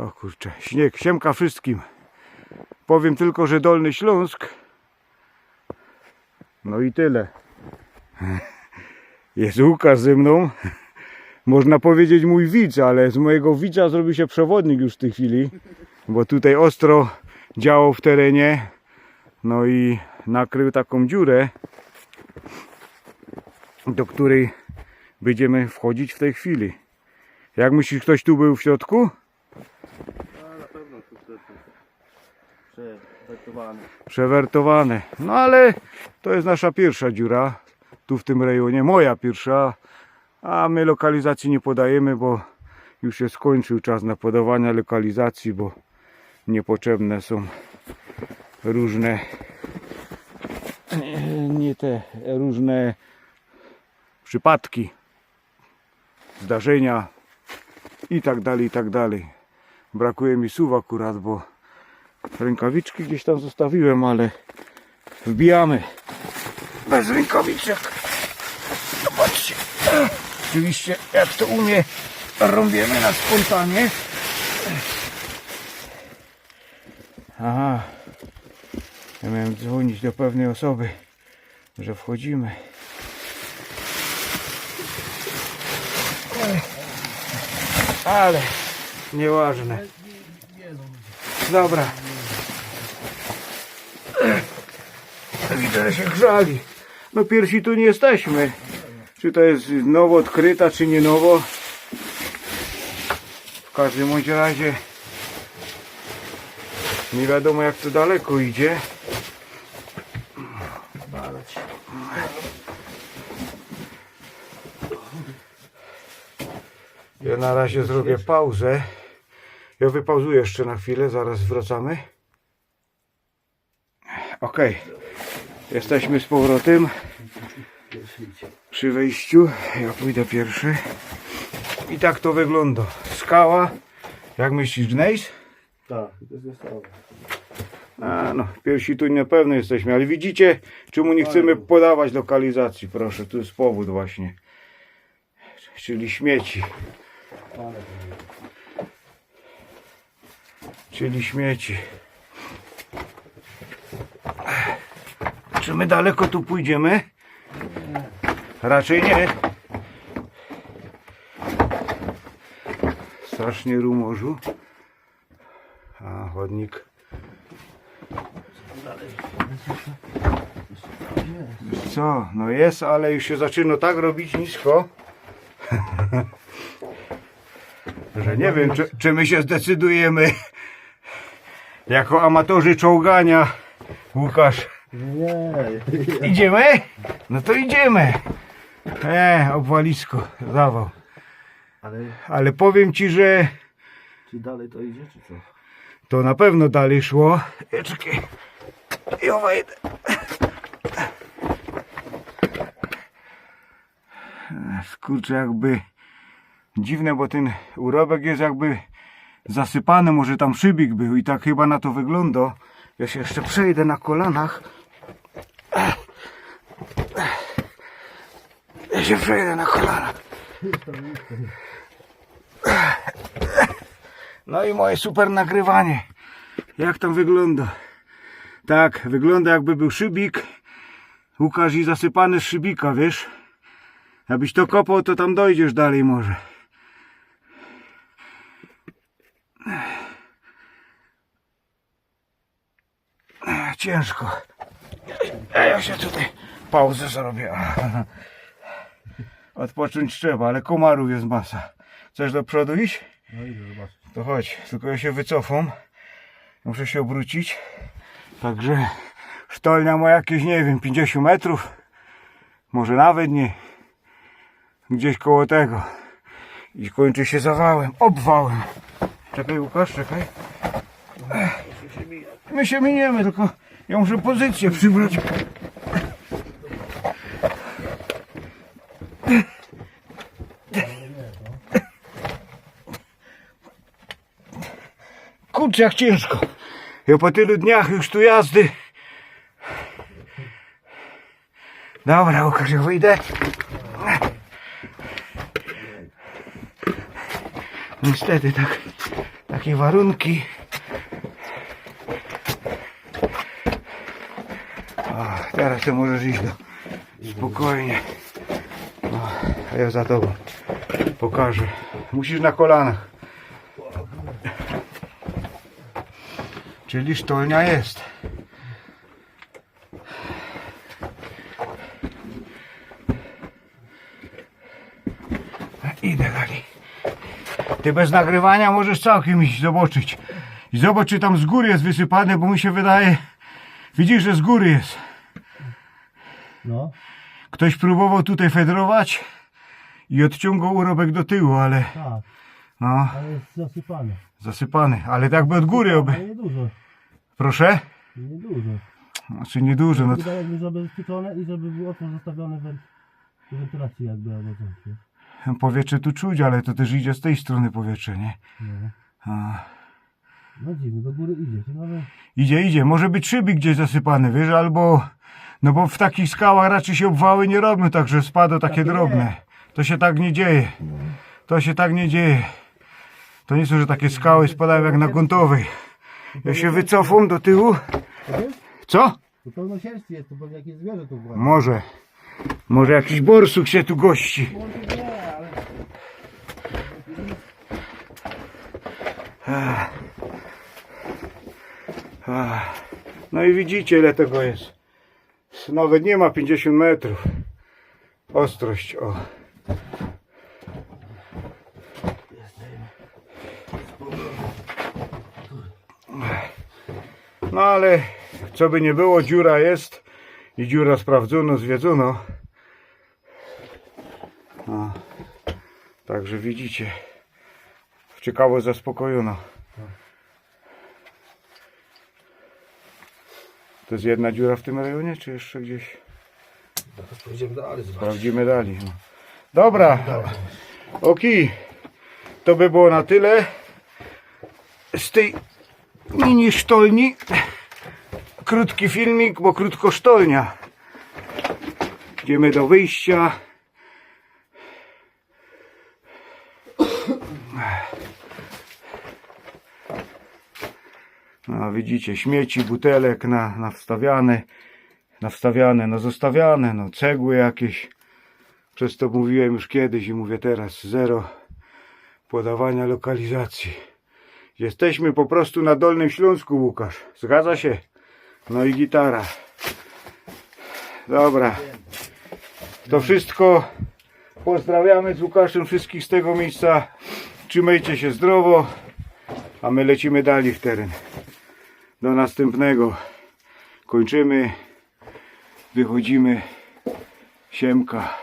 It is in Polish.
O kurczę, śnieg, siemka wszystkim. Powiem tylko, że Dolny Śląsk. No i tyle. Jest Łukasz ze mną. Można powiedzieć mój widz, ale z mojego widza zrobił się przewodnik już w tej chwili. Bo tutaj ostro działał w terenie. No i nakrył taką dziurę, do której będziemy wchodzić w tej chwili. Jak myślisz, ktoś tu był w środku? A na pewno tu wtedy przewertowany. Przewertowane. No ale to jest nasza pierwsza dziura tu w tym rejonie. Moja pierwsza. A my lokalizacji nie podajemy, bo już się skończył czas na podawanie lokalizacji, bo niepotrzebne są różne nie te różne przypadki, zdarzenia i tak dalej, i tak dalej. Brakuje mi słów akurat, bo rękawiczki gdzieś tam zostawiłem, ale wbijamy bez rękawiczek. Zobaczcie. Oczywiście jak to umie, rąbiemy na spontanie. Aha. Ja miałem dzwonić do pewnej osoby, że wchodzimy. Ale nieważne. Dobra. Widzę, się grzali. No pierwsi tu nie jesteśmy. Czy to jest nowo odkryta, czy nie nowo. W każdym bądź razie nie wiadomo jak to daleko idzie. Ja na razie zrobię pauzę. Ja wypauzuję jeszcze na chwilę, zaraz wracamy. Ok, jesteśmy z powrotem przy wejściu. Ja pójdę pierwszy. I tak to wygląda. Skała. Jak myślisz, Gnejs? Tak, to jest wystawa. A no, pierwsi tu na pewno jesteśmy, ale widzicie, czemu nie chcemy podawać lokalizacji, proszę, tu jest powód właśnie. Czyli śmieci. Czyli śmieci. Czy my daleko tu pójdziemy? Raczej nie. Strasznie rumorzu. A, chodnik. Co? No jest, ale już się zaczyna tak robić nisko, że nie wiem, czy, czy my się zdecydujemy jako amatorzy czołgania. Łukasz, Nie, idziemy? No to idziemy. E, obwalisko, zawał. ale Ale powiem ci, że czy dalej to idzie, czy co? to na pewno dalej szło. E, Czekaj, ja wejdę. Kurczę, jakby dziwne, bo ten urobek jest jakby zasypany, może tam szybik był i tak chyba na to wygląda. Ja się jeszcze przejdę na kolanach. Ja się przejdę na kolanach. No i moje super nagrywanie. Jak tam wygląda? Tak, wygląda jakby był szybik. Łukasz i zasypany z szybika, wiesz? Jakbyś to kopał, to tam dojdziesz dalej może. Ciężko. Ja się tutaj pauzę zrobię. Odpocząć trzeba, ale komarów jest masa. Chcesz do przodu iść? No idę, zobacz. To chodź, tylko ja się wycofam. Muszę się obrócić. Także sztolnia ma jakieś, nie wiem, 50 metrów. Może nawet nie. Gdzieś koło tego. I kończy się zawałem, obwałem. Czekaj Łukasz, czekaj. My się miniemy, tylko ja muszę pozycję przybrać. Kurczę, jak ciężko. Ja po tylu dniach już tu jazdy. Dobra, Łukasz, ja wyjdę. Niestety tak, tak Takie warunki. O, teraz to możesz iść do... Spokojnie. O, a ja za tobą pokażę. Musisz na kolanach. Czyli sztolnia jest. Idę dalej. Ty bez nagrywania możesz całkiem iść zobaczyć. I zobacz, czy tam z góry jest wysypane, bo mi się wydaje. Widzisz, że z góry jest. No, Ktoś próbował tutaj fedrować i odciągał urobek do tyłu, ale tak, no, ale jest zasypane. zasypany. Ale tak by od góry oby. Ale nie dużo, Proszę? nie dużo. Znaczy niedużo, no to... Tylko jakby zabezpieczone i żeby było otwór zostawione do wentylacji jakby albo coś. nie? Powietrze tu czuć, ale to też idzie z tej strony powietrze, nie? No. A. no dziwnie, do góry idzie. Nawet Idzie, idzie. Może być szyby gdzieś zasypane, wiesz, albo... No bo w takich skałach raczej się obwały nie robią, także spada takie Takie drobne. To się tak nie dzieje. To się tak nie dzieje. To nie są, że takie skały spadają jak na gruntowej. Ja się wycofam do tyłu. Co? Jest, to pewnie jakieś zwierzę tu było. Może. Może jakiś borsuk się tu gości. Ach. No i widzicie ile tego jest. Nawet nie ma 50 metrów. Ostrość, o. No ale co by nie było, dziura jest i dziura sprawdzono, zwiedzono. O. Także widzicie, ciekawo zaspokojono. To jest jedna dziura w tym rejonie, czy jeszcze gdzieś? Zaraz pójdziemy dalej. Sprawdzimy dalej. No. Dobra. Oki. To by było na tyle. Z tej mini sztolni. Krótki filmik, bo krótko sztolnia. Idziemy do wyjścia. No widzicie, śmieci, butelek na, na wstawiane nawstawiane, no zostawiane, no cegły jakieś. Przez to mówiłem już kiedyś i mówię teraz, zero podawania lokalizacji. Jesteśmy po prostu na Dolnym Śląsku, Łukasz. Zgadza się? No i gitara. Dobra. To wszystko. Pozdrawiamy z Łukaszem wszystkich z tego miejsca. Trzymajcie się zdrowo, a my lecimy dalej w teren. Do następnego. Kończymy wychodzimy siemka